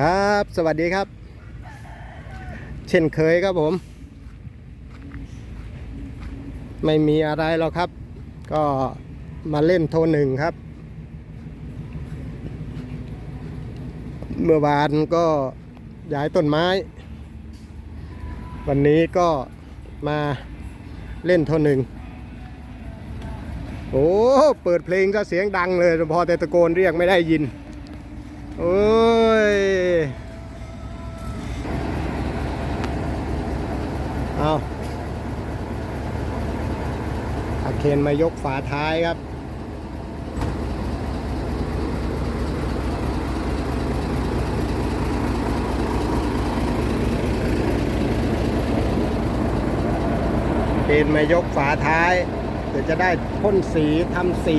ครับ สวัสดีครับ เช่นเคยครับผม ไม่มีอะไรหรอกครับ ก็มาเล่นโทรหนึ่งครับ เมื่อวานก็ย้ายต้นไม้ วันนี้ก็มาเล่นโทรหนึ่งโอ้ เปิดเพลงก็เสียงดังเลย พอแต่ตะโกนเรียกไม่ได้ยิน โอ้ย เอาอาเคนมายกฝาท้ายครับ เคนมายกฝาท้าย เดี๋ยวจะได้พ่นสีทำสี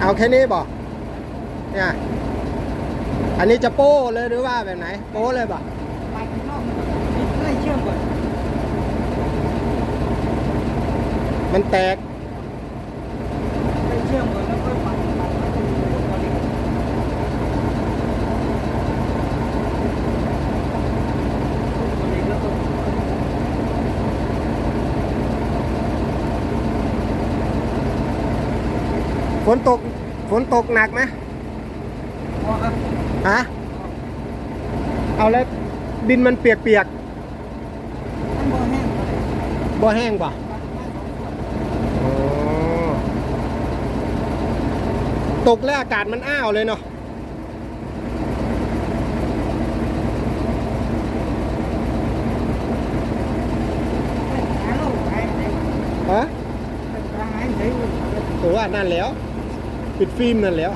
เอาแค่นี้บอกเนี่ย อันนี้จะโป้เลยหรือว่าแบบไหน โป้เลยบอกไปข้างนอกมันไม่เชื่อมก่อนมันแตก ไม่เชื่อมก่อนแล้วก็ปัดปัดแล้วก็ดูพอดีพอดีแล้วก็ ฝนตก ฝนตกหนักไหมอครับฮะเอาแล้วดินมันเปียกมันบ่แห้งพอดีๆบ่แห้งป่ะอ๋อตกแล้วอากาศมันอ้าวเลยเนาะหาโลกหายไปฮะตัวว่านั่นแล้ว ปิดฟิล์มนั่นแล้ว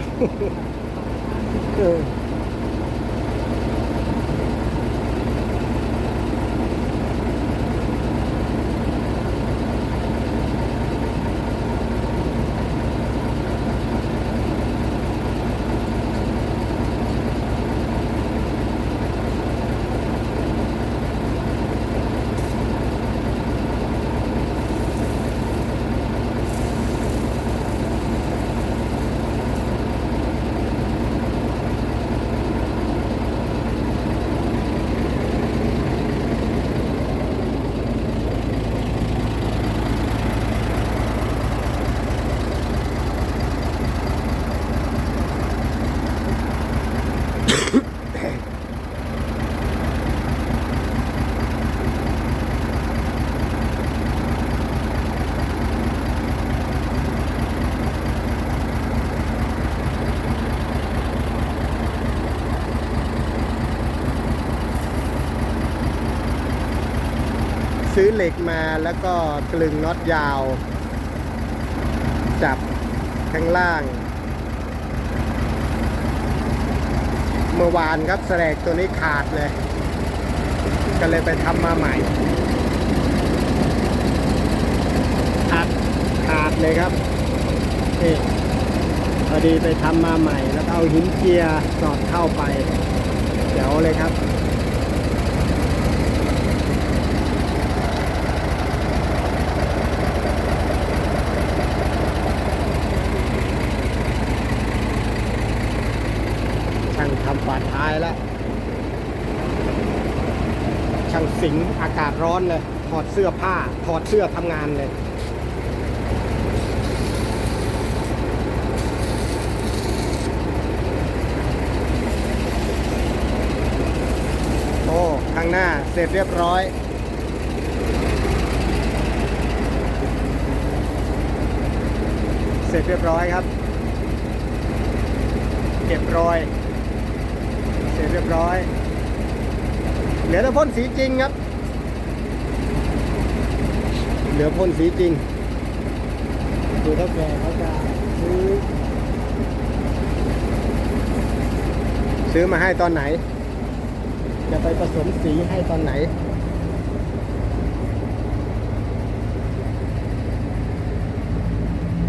ซื้อเหล็กมาแล้วก็กลึงน็อตยาว จับข้างล่าง เมื่อวานครับแสลกตัวนี้ขาดเลย ก็เลยไปทำมาใหม่ขาดขาดเลยครับนี่พอดีไปทำมาใหม่ แล้วเอาหินเจียร์สอดเข้าไปเดี๋ยวเลยครับ ช่างทำฝาท้ายแล้ว ช่างสิงอากาศ ร้อนเลย ถอดเสื้อผ้า ถอดเสื้อทำงานเลย โอ้ข้างหน้าเสร็จเรียบร้อยเสร็จเรียบร้อยครับ เก็บรอย เสร็จเรียบร้อย เหลือแต่พ่นสีจริงครับ เหลือพ่นสีจริงดูเท่าแก่เขาจะซื้อซื้อมาให้ตอนไหน จะไปผสมสีให้ตอนไหน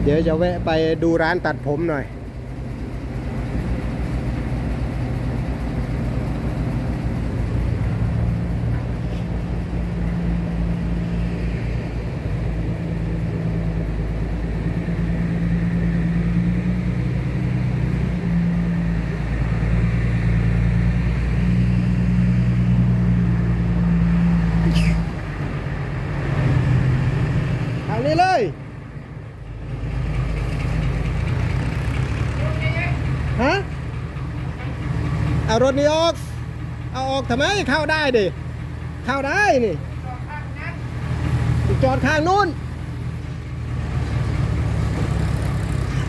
เดี๋ยวจะแวะไปดูร้านตัดผมหน่อย เอารถนี้ออก เอาออกทำไมเข้าได้ดิ เข้าได้นี่ จอดข้างนู้น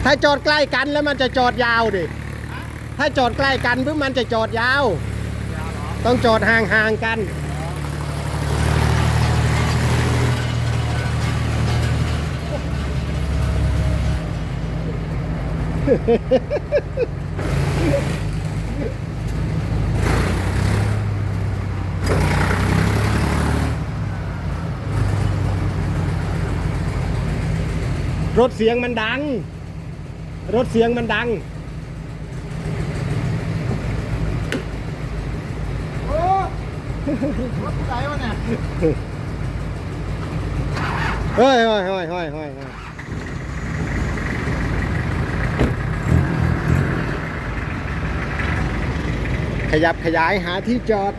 ถ้าจอดใกล้กันแล้วมันจะจอดยาวดิ ถ้าจอดใกล้กันปุ๊บมันจะจอดยาว ต้องจอดห่างๆกัน รถเสียงมันดัง รถเสียงมันดัง โอ้รถไหนวะเนี่ยเฮ้ยเฮ้ยเฮ้ยเฮ้ยเฮ้ยเฮ้ยขยับขยายหาที่จอด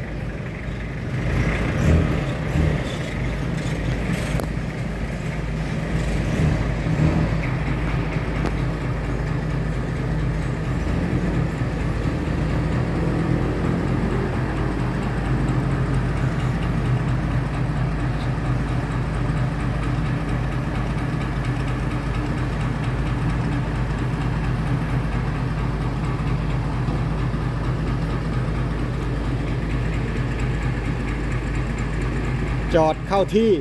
จอดเข้าที่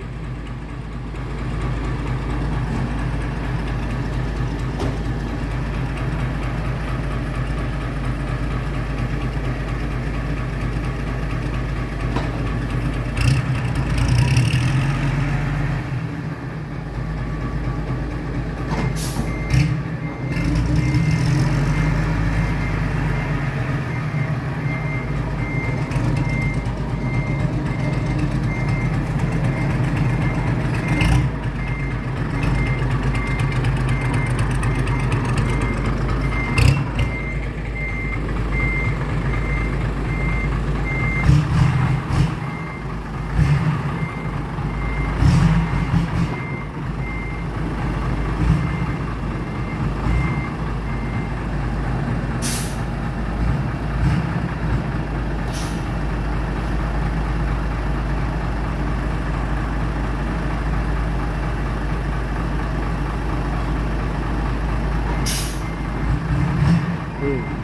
อืม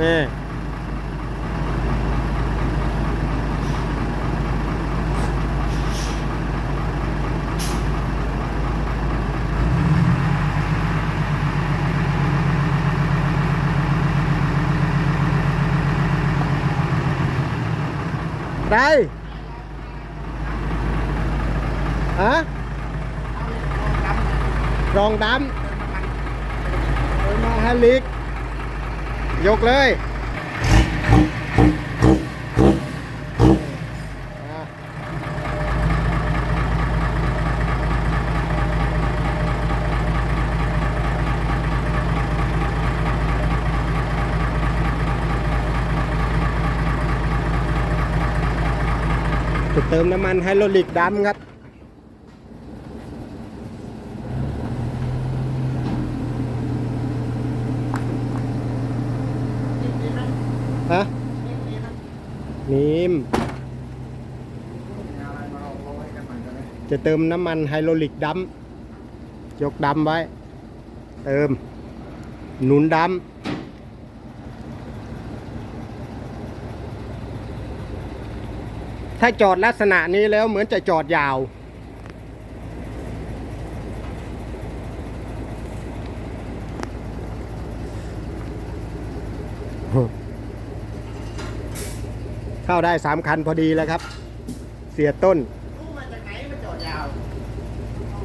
นี่ ได้ฮะรองดำเดินมาฮันลิก ยกเลยอะ จะเติมน้ำมันไฮโดรลิกดำครับ ฮะนีมจะเติมน้ำมันไฮโดรลิกดำยกดำไว้ เติม หนุนดำ ถ้าจอดลักษณะนี้แล้วเหมือนจะจอดยาว เข้าได้สามคันพอดีแล้วครับ เสียต้นรู้มาจากไหนมันจอดยาว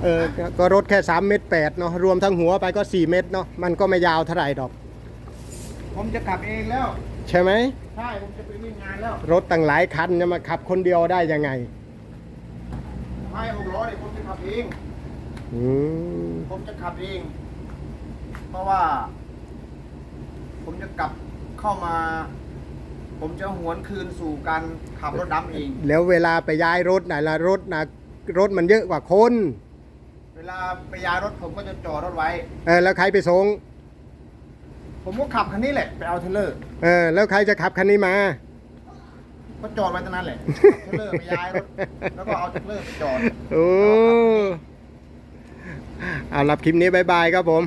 เออก็ก็รถแค่3เมตร8เนาะรวมทั้งหัวไปก็ 4 เมตรเนาะมันก็ไม่ยาวเท่าไหร่ดอก ผมจะขับเองแล้ว ใช่ไหมใช่ผมจะไปวิ่งงานแล้วรถตั้งหลายคันจะมาขับคนเดียวได้ยังไงไม่หกล้อเนี่ยผมจะขับเองอืมผมจะขับเอง เพราะว่า ผมจะกลับเข้ามา ผมจะหวนคืนสู่การขับรถดำเอง แล้วเวลาไปย้ายรถไหนละรถนะรถมันเยอะกว่าคน เวลาไปย้ายรถผมก็จะจอดรถไว้ เออแล้วใครไปส่ง ผมก็ขับคันนี้แหละไปเอาเทรลเลอร์เออ แล้วใครจะขับคันนี้มา ก็จอดไว้ตรงนั้นแหละเอาเทรลเลอร์ไปย้ายรถแล้วก็เอาเทรลเลอร์ไปจอด โอ้เอารับคลิปนี้บายบายครับผม